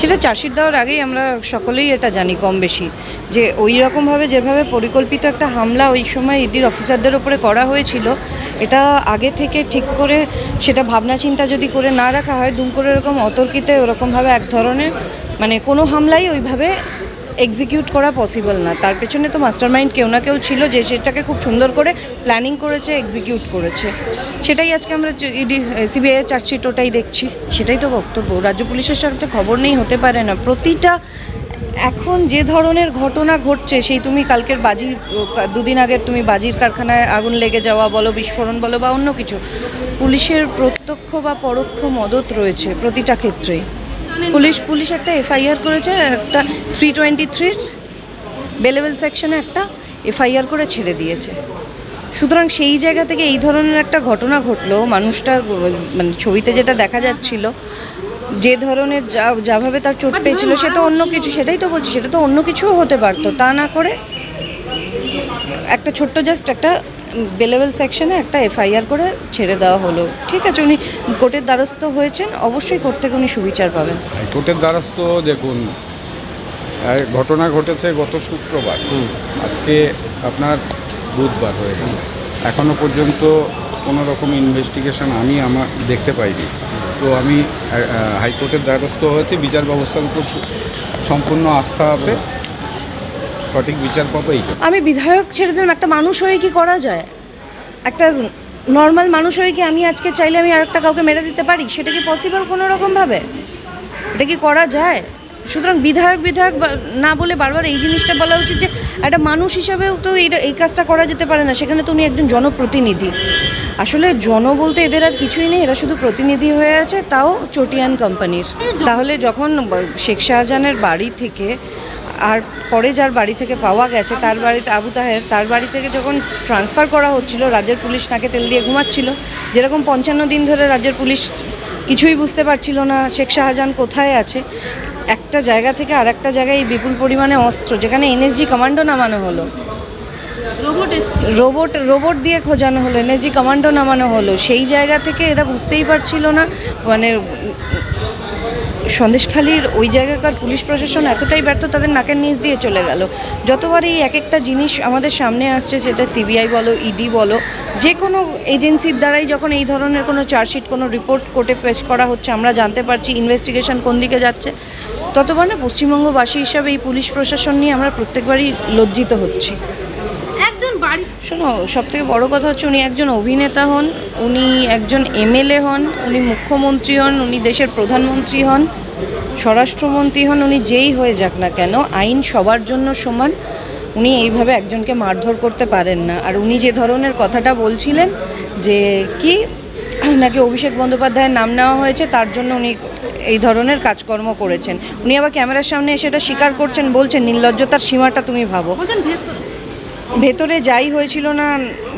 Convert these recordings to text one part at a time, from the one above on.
সেটা চাষির দেওয়ার আগেই আমরা সকলেই এটা জানি কম বেশি, যে ওই রকমভাবে যেভাবে পরিকল্পিত একটা হামলা ওই সময় ইডির অফিসারদের ওপরে করা হয়েছিল, এটা আগে থেকে ঠিক করে সেটা ভাবনা চিন্তা যদি করে না রাখা হয়, দুম করে এরকম অতর্কিতে ওরকমভাবে এক ধরনের মানে কোনো হামলাই ওইভাবে এক্সিকিউট করা পসিবল না। তার পেছনে তো মাস্টারমাইন্ড কেউ না কেউ ছিল যে সেটাকে খুব সুন্দর করে প্ল্যানিং করেছে এক্সিকিউট করেছে। সেটাই আজকে আমরা ইডি সিবিআই চার্জশিট ওটাই দেখছি। সেটাই তো বক্তব্য। রাজ্য পুলিশের সাথে খবর নেই, হতে পারে না। প্রতিটা, এখন যে ধরনের ঘটনা ঘটছে, সেই তুমি কালকের বাজি দুদিন আগের তুমি বাজির কারখানায় আগুন লেগে যাওয়া বলো, বিস্ফোরণ বলো বা অন্য কিছু, পুলিশের প্রত্যক্ষ বা পরোক্ষ মদত রয়েছে প্রতিটা ক্ষেত্রেই। পুলিশ পুলিশ একটা এফআইআর করেছে একটা থ্রি টোয়েন্টি থ্রির বেলেবেল সেকশনে একটা এফআইআর করে ছেড়ে দিয়েছে। সুতরাং সেই জায়গা থেকে এই ধরনের একটা ঘটনা ঘটলো মানুষটা মানে ছবিতে যেটা দেখা যাচ্ছিল যে ধরনের যা যাভাবে তার চোট পেয়েছিল সে তো অন্য কিছু সেটাই তো বলছি সেটা তো অন্য কিছুও হতে পারতো। তা না করে একটা ছোট্ট জাস্ট একটা বেলেবেল সেকশনে একটা এফআইআর করে ছেড়ে দেওয়া হলো। ঠিক আছে উনি কোর্টের দ্বারস্থ হয়েছেন অবশ্যই কোর্ট থেকে উনি সুবিচার পাবেন। হাইকোর্টের দ্বারস্থ দেখুন ঘটনা ঘটেছে গত শুক্রবার। আজকে আপনার বুধবার হয়ে গেল। এখনও পর্যন্ত কোনো রকম ইনভেস্টিগেশন আমি আমার দেখতে পাইনি। তো আমি হাইকোর্টের দ্বারস্থ হয়েছে বিচার ব্যবস্থার উপর সম্পূর্ণ আস্থা আছে। সঠিক বিচার পাবো আমি বিধায়ক ছেড়ে দিলাম, একটা মানুষ হয়ে কি করা যায়? একটা নর্মাল মানুষ হয়ে কি আমি আজকে চাইলে আমি আরেকটা কাউকে মেরে দিতে পারি? সেটা কি পসিবল কোনো রকমভাবে এটা কি করা যায়? সুতরাং বিধায়ক বিধায়ক না বলে বারবার এই জিনিসটা বলা উচিত যে একটা মানুষ হিসাবেও তো এই এই কাজটা করা যেতে পারে না। সেখানে তো উনি একজন জনপ্রতিনিধি। আসলে জন বলতে এদের আর কিছুই নেই। এরা শুধু প্রতিনিধি হয়ে আছে, তাও চটিয়ান কোম্পানির তাহলে যখন শেখ শাহজাহানের বাড়ি থেকে আর পরে যার বাড়ি থেকে পাওয়া গেছে তার বাড়িতে আবু তাহের তার বাড়ি থেকে যখন ট্রান্সফার করা হচ্ছিল রাজ্যের পুলিশ নাকে তেল দিয়ে ঘুমাচ্ছিল। যেরকম পঞ্চান্ন দিন ধরে রাজ্যের পুলিশ কিছুই বুঝতে পারছিল না শেখ শাহজাহান কোথায় আছে। একটা জায়গা থেকে আর একটা জায়গায় এই বিপুল পরিমাণে অস্ত্র যেখানে এনএসজি কমান্ডো নামানো হলো। রোবট রোবট দিয়ে খোঁজানো হলো এনএসজি কমান্ডো নামানো হলো। সেই জায়গা থেকে এরা বুঝতেই পারছিল না মানে সন্দেশখালির ওই জায়গাকার পুলিশ প্রশাসন এতটাই ব্যর্থ, তাদের নাকের নিচ দিয়ে চলে গেল। যতবার এই এক একটা জিনিস আমাদের সামনে আসছে, সেটা সিবিআই বলো ইডি বলো, যে কোনো এজেন্সির দ্বারাই যখন এই ধরনের কোনো চার্জশিট, কোনো রিপোর্ট কোর্টে পেশ করা হচ্ছে, আমরা জানতে পারছি ইনভেস্টিগেশন কোন দিকে যাচ্ছে। ততবার না পশ্চিমবঙ্গবাসী হিসাবে এই পুলিশ প্রশাসন নিয়ে আমরা প্রত্যেকবারই লজ্জিত হচ্ছি। শোনো সব থেকে বড় কথা হচ্ছে উনি একজন অভিনেতা হন, উনি একজন এমএলএ হন, উনি মুখ্যমন্ত্রী হন, উনি দেশের প্রধানমন্ত্রী হন, স্বরাষ্ট্রমন্ত্রী হন, উনি যেই হয়ে যাক না কেন, আইন সবার জন্য সমান। উনি এইভাবে একজনকে মারধর করতে পারেন না। আর উনি যে ধরনের কথাটা বলছিলেন যে কি, নাকি অভিষেক বন্দ্যোপাধ্যায়ের নাম নেওয়া হয়েছে, তার জন্য উনি এই ধরনের কাজকর্ম করেছেন। উনি আবার ক্যামেরার সামনে এসে এটা স্বীকার করছেন, বলছেন, নির্লজ্জতার সীমাটা তুমি ভাবো। ভেতর যাই হয়েছিল না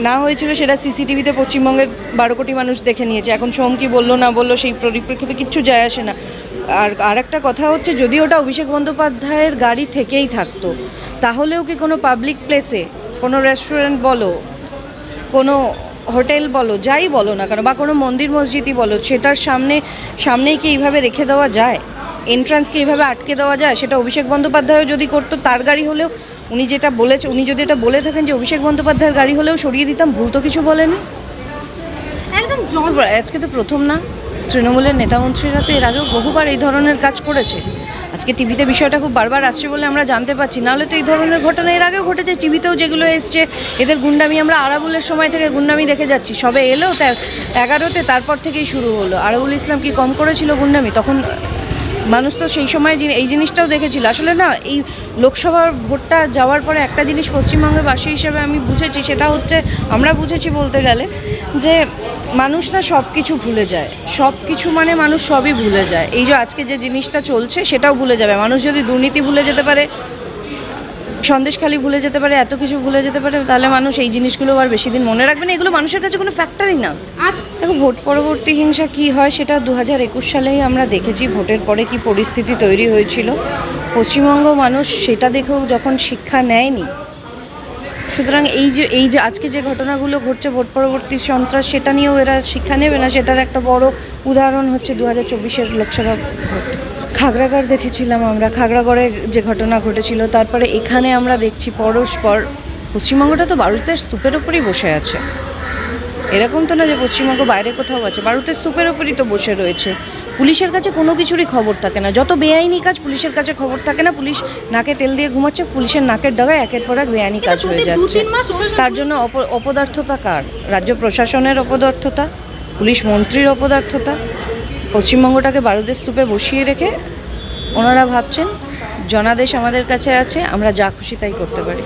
না হয়েছিল সেটা সিসিটিভিতে পশ্চিমবঙ্গের বারো কোটি মানুষ দেখে নিয়েছে। এখন সোম কি বলল, না বলল, সেই পরিপ্রেক্ষিতে কিচ্ছু যায় আসে না। আর আর একটা কথা হচ্ছে, যদি ওটা অভিষেক বন্দ্যোপাধ্যায়ের গাড়ি থেকেই থাকতো, তাহলেও কি কোনো পাবলিক প্লেসে কোনো রেস্টুরেন্ট বলো, কোনো হোটেল বলো, যাই বলো না কেন, বা কোনো মন্দির মসজিদই বলো, সেটার সামনে, সামনেই কি এইভাবে রেখে দেওয়া যায়? এন্ট্রান্সকে এইভাবে আটকে দেওয়া যায়? সেটা অভিষেক বন্দ্যোপাধ্যায়ও যদি করতো, তার গাড়ি হলেও উনি যেটা বলেছে উনি যদি এটা বলে থাকেন যে অভিষেক বন্দ্যোপাধ্যায়ের গাড়ি হলেও সরিয়ে দিতাম, ভুল তো কিছু বলেনি একদম আজকে তো প্রথম না। তৃণমূলের নেতামন্ত্রীরা তো এর আগেও বহুবার এই ধরনের কাজ করেছে। আজকে টিভিতে বিষয়টা খুব বারবার আসছে বলে আমরা জানতে পারছি। নাহলে তো এই ধরনের ঘটনা এর আগেও ঘটেছে। টিভিতেও যেগুলো এসছে, এদের গুন্ডামি আমরা আরাবুলের সময় থেকে গুন্ডামি দেখে যাচ্ছি। সবে এলো, তা এগারোতে তারপর থেকেই শুরু হলো। আরাবুল ইসলাম কি কম করেছিল গুন্ডামি? তখন মানুষ তো সেই সময় এই জিনিসটাও দেখেছিল। আসলে না, এই লোকসভার ভোটটা যাওয়ার পরে একটা জিনিস পশ্চিমবঙ্গের বাসী হিসেবে আমি বুঝেছি, সেটা হচ্ছে, আমরা বুঝেছি বলতে গেলে, যে মানুষ না সব কিছু ভুলে যায়। সব কিছু মানে মানুষ সবই ভুলে যায়। এই যে আজকে যে জিনিসটা চলছে, সেটাও ভুলে যাবে। মানুষ যদি দুর্নীতি ভুলে যেতে পারে সন্দেশখালি ভুলে যেতে পারে এত কিছু ভুলে যেতে পারে তাহলে মানুষ এই জিনিসগুলো আর বেশি দিন মনে রাখবে না। এগুলো মানুষের কাছে কোনো ফ্যাক্টরই না। আজ দেখো ভোট পরবর্তী হিংসা কি হয় সেটা দু হাজার একুশ সালেই আমরা দেখেছি। ভোটের পরে কি পরিস্থিতি তৈরি হয়েছিল? পশ্চিমবঙ্গ মানুষ সেটা দেখেও যখন শিক্ষা নেয়নি সুতরাং এই যে এই যে আজকে যে ঘটনাগুলো ঘটছে ভোট পরবর্তী সন্ত্রাস সেটা নিয়েও এরা শিক্ষা নেবে না। সেটার একটা বড় উদাহরণ হচ্ছে দু হাজার চব্বিশের লোকসভা ভোট। খাগড়াগড় দেখেছিলাম আমরা। খাগড়াগড়ে যে ঘটনা ঘটেছিল তারপরে এখানে আমরা দেখছি পরস্পর পশ্চিমবঙ্গটা তো বারুদের স্তূপের ওপরই বসে আছে। এরকম তো না যে পশ্চিমবঙ্গ বাইরে কোথাও আছে ভারতের স্তূপের ওপরই তো বসে রয়েছে। পুলিশের কাছে কোনো কিছুরই খবর থাকে না। যত বেআইনি কাজ পুলিশের কাছে খবর থাকে না পুলিশ নাকে তেল দিয়ে ঘুমাচ্ছে পুলিশের নাকের ডগায় একের পর এক বেআইনি কাজ হয়ে যাচ্ছে। তার জন্য অপ- অপদার্থতা কার? রাজ্য প্রশাসনের অপদার্থতা? পুলিশ মন্ত্রীর অপদার্থতা? পশ্চিমবঙ্গটাকে বারুদের স্তূপে বসিয়ে রেখে ওনারা ভাবছেন জনাদেশ আমাদের কাছে আছে আমরা যা খুশি তাই করতে পারি।